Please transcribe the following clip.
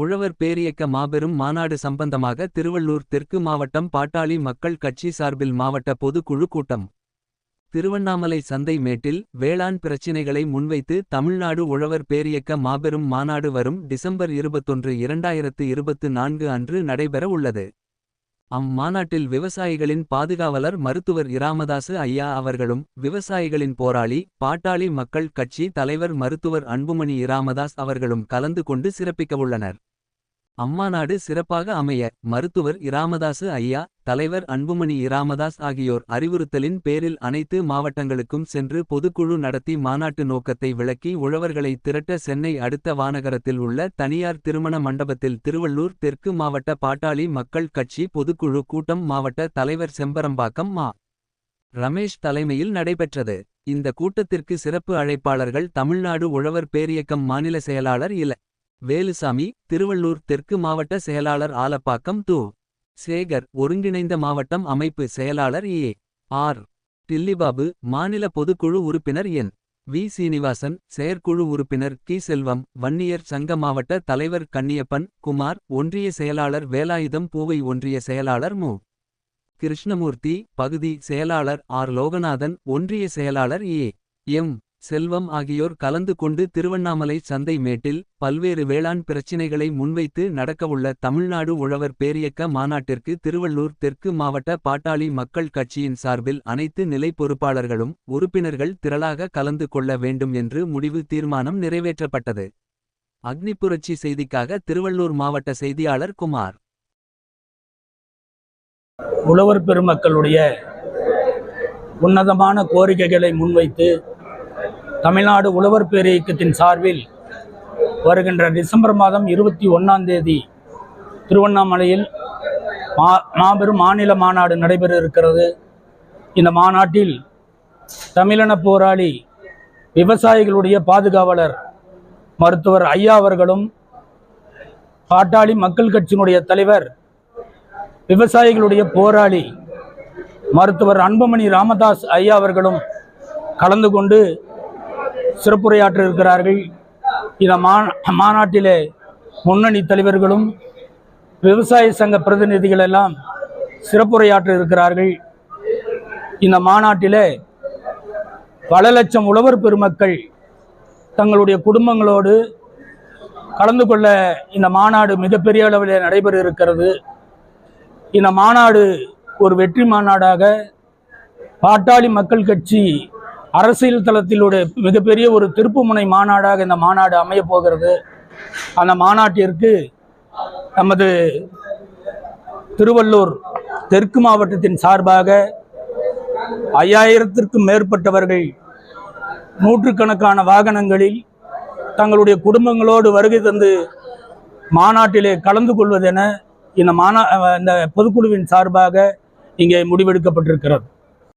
உழவர் பேரியக்க மாபெரும் மாநாடு சம்பந்தமாக திருவள்ளூர் தெற்கு மாவட்டம் பாட்டாளி மக்கள் கட்சி சார்பில் மாவட்ட பொதுக்குழு கூட்டம். திருவண்ணாமலை சந்தை மேட்டில் வேளாண் பிரச்சினைகளை முன்வைத்து தமிழ்நாடு உழவர் பேரியக்க மாபெரும் மாநாடு வரும் டிசம்பர் இருபத்தொன்று இரண்டாயிரத்து இருபத்து நான்கு அன்று நடைபெற உள்ளது. அம்மாநாட்டில் விவசாயிகளின் பாதுகாவலர் மருத்துவர் இராமதாசு ஐயா அவர்களும் விவசாயிகளின் போராளி பாட்டாளி மக்கள் கட்சி தலைவர் மருத்துவர் அன்புமணி இராமதாஸ் அவர்களும் கலந்து கொண்டு சிறப்பிக்கவுள்ளனர் அம்மாநாடு சிறப்பாக அமைய மருத்துவர் இராமதாசு ஐயா தலைவர் அன்புமணி இராமதாஸ் ஆகியோர் அறிவுறுத்தலின் பேரில் அனைத்து மாவட்டங்களுக்கும் சென்று பொதுக்குழு நடத்தி மாநாட்டு நோக்கத்தை விளக்கி உழவர்களை திரட்ட சென்னை அடுத்த வானகரத்தில் உள்ள தனியார் திருமண மண்டபத்தில் திருவள்ளூர் தெற்கு மாவட்ட பாட்டாளி மக்கள் கட்சி பொதுக்குழு கூட்டம் மாவட்ட தலைவர் செம்பரம்பாக்கம் மா. ரமேஷ் தலைமையில் நடைபெற்றது. இந்த கூட்டத்திற்கு சிறப்பு அழைப்பாளர்கள் தமிழ்நாடு உழவர் பேரியக்கம் மாநில செயலாளர் இல. வேலுசாமி திருவள்ளூர் தெற்கு மாவட்ட செயலாளர் ஆலப்பாக்கம் து. சேகர் ஒருங்கிணைந்த மாவட்டம் அமைப்பு செயலாளர் ஏ. ஆர். டில்லிபாபு மாநில பொதுக்குழு உறுப்பினர் என். வி. சீனிவாசன் செயற்குழு உறுப்பினர் கி. செல்வம் வன்னியர் சங்க மாவட்ட தலைவர் கன்னியப்பன் குமார் ஒன்றிய செயலாளர் வேலாயுதம் பூவை ஒன்றிய செயலாளர் மு. கிருஷ்ணமூர்த்தி பகுதி செயலாளர் ஆர். லோகநாதன் ஒன்றிய செயலாளர் ஏ. எம். செல்வம் ஆகியோர் கலந்து கொண்டு திருவண்ணாமலை சந்தை மேட்டில் பல்வேறு வேளாண் பிரச்சினைகளை முன்வைத்து நடக்கவுள்ள தமிழ்நாடு உழவர் பேரியக்க மாநாட்டிற்கு திருவள்ளூர் தெற்கு மாவட்ட பாட்டாளி மக்கள் கட்சியின் சார்பில் அனைத்து நிலை பொறுப்பாளர்களும் உறுப்பினர்கள் திரளாக கலந்து கொள்ள வேண்டும் என்று முடிவு தீர்மானம் நிறைவேற்றப்பட்டது. அக்னிப்புரட்சி செய்திக்காக திருவள்ளூர் மாவட்ட செய்தியாளர் குமார். உழவர் பெருமக்களுடைய உன்னதமான கோரிக்கைகளை முன்வைத்து தமிழ்நாடு உழவர் பேரியக்கத்தின் சார்பில் வருகின்ற டிசம்பர் மாதம் இருபத்தி ஒன்றாம் தேதி திருவண்ணாமலையில் மா மாபெரும் மாநில மாநாடு நடைபெற இருக்கிறது இந்த மாநாட்டில் தமிழின போராளி விவசாயிகளுடைய பாதுகாவலர் மருத்துவர் ஐயா அவர்களும் பாட்டாளி மக்கள் கட்சியினுடைய தலைவர் விவசாயிகளுடைய போராளி மருத்துவர் அன்புமணி ராமதாஸ் ஐயா அவர்களும் கலந்து கொண்டு சிறப்புரையாற்ற இருக்கிறார்கள் இந்த மா மாநாட்டிலே முன்னணி தலைவர்களும் விவசாய சங்க பிரதிநிதிகள் எல்லாம் சிறப்புரையாற்ற இருக்கிறார்கள் இந்த மாநாட்டிலே பல லட்சம் உழவர் பெருமக்கள் தங்களுடைய குடும்பங்களோடு கலந்து கொள்ள இந்த மாநாடு மிகப்பெரிய அளவில் நடைபெற இருக்கிறது இந்த மாநாடு ஒரு வெற்றி மாநாடாக பாட்டாளி மக்கள் கட்சி அரசியல் தளத்திலுடைய மிகப்பெரிய ஒரு திருப்புமுனை மாநாடாக இந்த மாநாடு அமைய போகிறது. அந்த மாநாட்டிற்கு நமது திருவள்ளூர் தெற்கு மாவட்டத்தின் சார்பாக ஐயாயிரத்திற்கும் மேற்பட்டவர்கள் நூற்றுக்கணக்கான வாகனங்களில் தங்களுடைய குடும்பங்களோடு வருகை தந்து மாநாட்டிலே கலந்து கொள்வதென இந்த மாநா இந்த பொதுக்குழுவின் சார்பாக இங்கே முடிவெடுக்கப்பட்டிருக்கிறது.